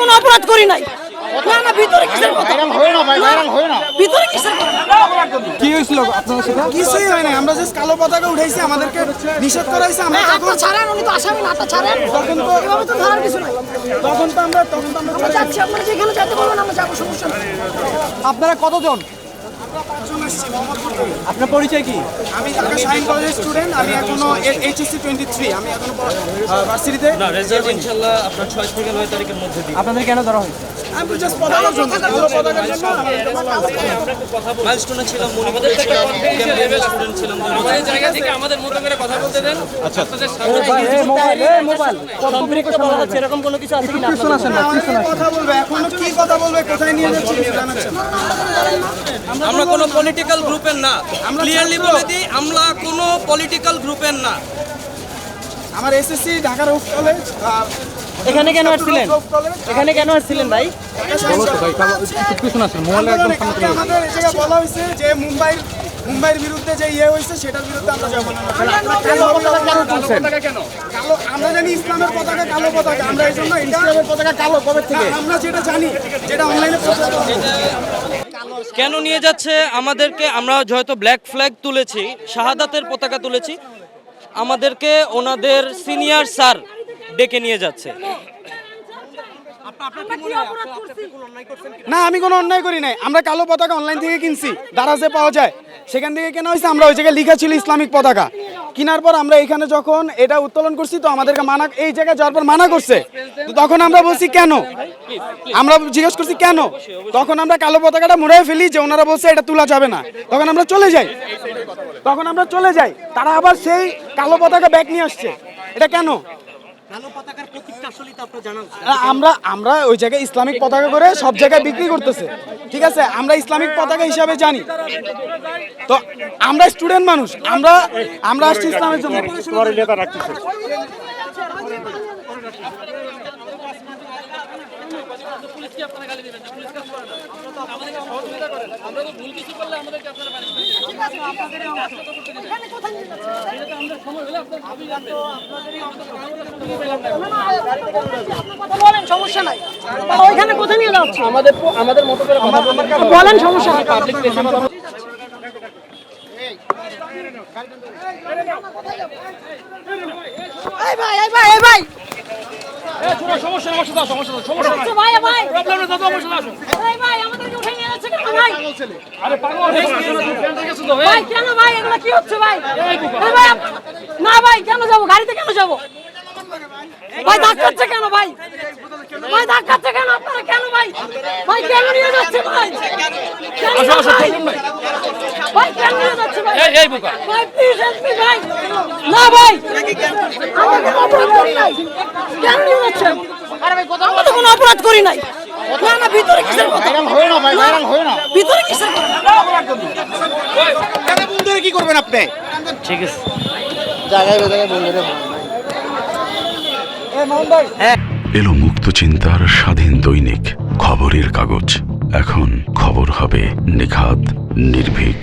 কোনো অপরাধ করি নাই। ভিতরে কিসের ভিতরে কিসের কি হয়েছিল আপনাদের সাথে? কিছুই হয় না আমরা জাস্ট কালো পতাকা উঠাইছি আমাদেরকে নিষেধ করা হয়েছে আমরা এই ছাড়েন উনি তো আসামি না ছাড়েন। তখন তো এভাবে তো ধরার কিছু নাই। তখন তো আমরা তখন তো আমরা আমরা যাচ্ছি আপনারা যেখানে যেতে বলবেন আমরা যাব সমস্যা আপনারা কতজন? আপনার পরিচয় কি? আমি ঢাকা শাহিন কলেজের স্টুডেন্ট আমি এখনও এইচএসসি টোয়েন্টি থ্রি আমি এখনও ভার্সিটিতে? রেজাল্ট ইনশাল্লাহ আপনার ছয় থেকে নয় তারিখের মধ্যে দিই আপনাদের কেন ধরা হয়েছে? আমি জাস্ট পতাকার জন্য পতাকার জন্য। মাইলস্টোনে ছিলাম স্টুডেন্ট ছিলাম আমাদের জায়গা থেকে আমাদের মতো করে কথা বলতে দেন আচ্ছা মোবাইল মোবাইল। হচ্ছে এরকম কোনো কিছু আছে আসেন না কথা বলবে এখনও কি কথা বলবে কোথায় নিয়ে যাচ্ছে না। আমরা কোনো পলিটিক্যাল গ্রুপের না। ক্লিয়ারলি বলে দিই আমরা কোনো পলিটিক্যাল গ্রুপের না। আমার এসএসসি ঢাকার কলেজ এখানে কেন আসছিলেন? এখানে কেন আসছিলেন ভাই? আমাদের এই জায়গায় বলা হয়েছে যে মুম্বাই মুম্বাইয়ের বিরুদ্ধে যে ইয়ে হয়েছে সেটার বিরুদ্ধে আমরা যাব না। কালো আমরা জানি ইসলামের পতাকা কালো পতাকা আমরা এই জন্য ইসলামের পতাকা কালো কবে থেকে? আমরা যেটা জানি যেটা অনলাইনে। কেন নিয়ে যাচ্ছে? আমাদেরকে আমরা হয়তো ব্ল্যাক ফ্ল্যাগ তুলেছি, শাহাদাতের পতাকা তুলেছি। আমাদেরকে ওনাদের সিনিয়র স্যার ডেকে নিয়ে যাচ্ছে। না, আমি কোনো অন্যায় করি নাই। আমরা কালো পতাকা অনলাইন থেকে কিনছি, দারাজে পাওয়া যায়। সেখান থেকে কেনা হয়েছে, আমরা ওই জায়গায় লিখা ছিল ইসলামিক পতাকা। কেনার পর আমরা এখানে যখন এটা উত্তোলন করছি, তো আমাদেরকে মানা, এই জায়গায় যাওয়ার পর মানা করছে। তো তখন আমরা বলছি, কেন? আমরা জিজ্ঞেস করছি, কেন? তখন আমরা কালো পতাকাটা মুড়াই ফেলি যে ওনারা বলছে, এটা তোলা যাবে না। তখন আমরা চলে যাই। তখন আমরা চলে যাই। তারা আবার সেই কালো পতাকা ব্যাগ নিয়ে আসছে। এটা কেন? আমরা আমরা ওই জায়গায় ইসলামিক পতাকা করে সব জায়গায় বিক্রি করতেছে। ঠিক আছে? আমরা ইসলামিক পতাকা হিসাবে জানি। তো আমরা স্টুডেন্ট মানুষ। আমরা আমরা আসছি ইসলামের জন্য। বলেন সমস্যা নাই ওইখানে কোথায় নিয়ে বলেন সমস্যা নাই ভাই আচ্ছা, ভাই কেন ভাই এগুলো কি হচ্ছে ভাই ভাই না ভাই কেন যাব? গাড়িতে কেন যাব? ভাই ধাক্কাচ্ছে কেন ভাই? ভাই ধাক্কাচ্ছে কেন আপনারা? কেন ভাই? ভাই কেন নিয়ে যাচ্ছে ভাই? ভাই? কেন নিয়ে যাচ্ছে ভাই? ভাই প্লিজ হেল্প মি ভাই। না ভাই। অপরাধ করি নাই। কেন নিয়ে যাচ্ছেন আমরা তো কোনো অপরাধ করি নাই। না না ভিতরে কিসের কথা? না, ভিতরে কিসের কথা? কি করবেন আপনি এলো মুক্ত চিন্তার স্বাধীন দৈনিক খবরের কাগজ। এখন খবর হবে নিখাত নির্ভীক